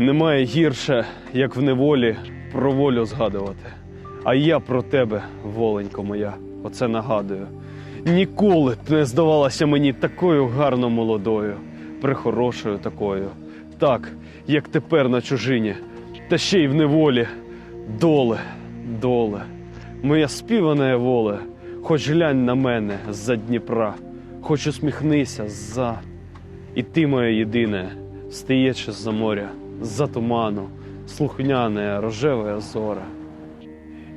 Немає гірше, як в неволі про волю згадувати. А я про тебе, воленько моя, оце нагадую. Ніколи ти не здавалася мені такою гарно молодою, прихорошою такою, так, як тепер на чужині, та ще й в неволі. Доле, доле, моя співана воле, хоч глянь на мене з-за Дніпра, хоч усміхнися за. І ти, моя єдине, стаєш з-за моря, з-за туману, слухняне, рожеве зора.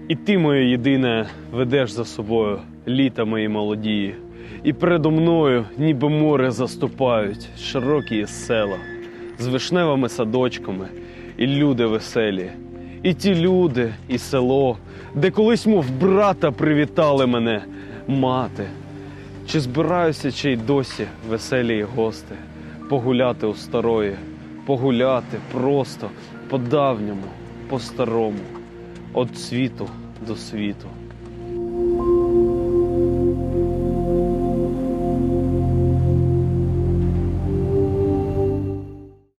І ти, моє єдине, ведеш за собою літа мої молодії, і передо мною, ніби море, заступають широкі села з вишневими садочками, і люди веселі, і ті люди, і село, де колись, мов брата, привітали мене мати. Чи збираюся, чи й досі веселі гости, погуляти у старої, погуляти просто по давньому, по старому, від світу до світу.